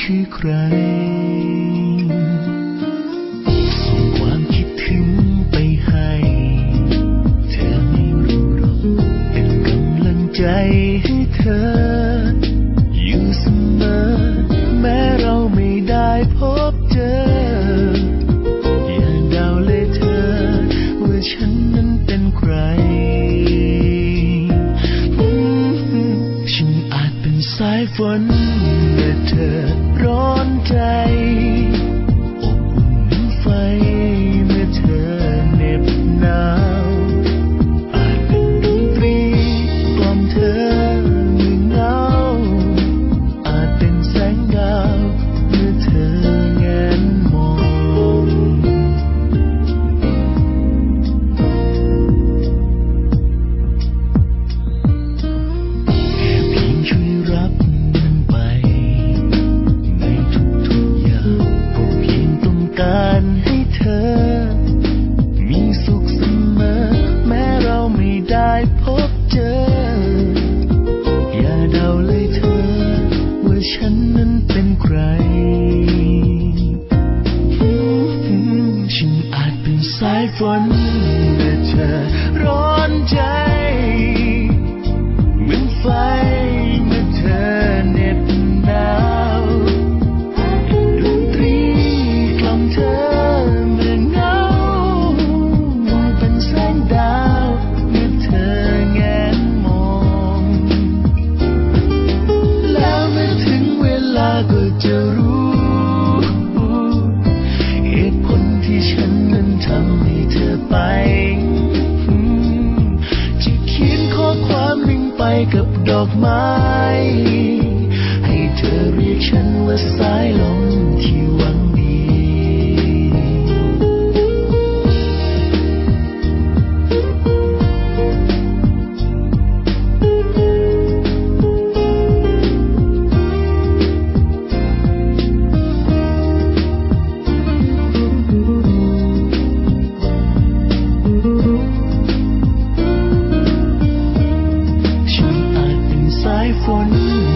คือใคร ส่งความคิดถึงไปให้ เธอไม่รู้หรอก เป็นกำลังใจให้เธอ อยู่เสมอ แม้เราไม่ได้พบเจอ อย่าเดาเลยเธอ ว่าฉันนั้นเป็นใคร ฉันอาจเป็นสายฝนแต่เธอ ฉันนั้นเป็นใคร ฉันอาจเป็นสายฝนแต่เธอรอ ไปกับดอกไม้ ให้เธอเรียกฉันว่าสายลมที่วัง life for me.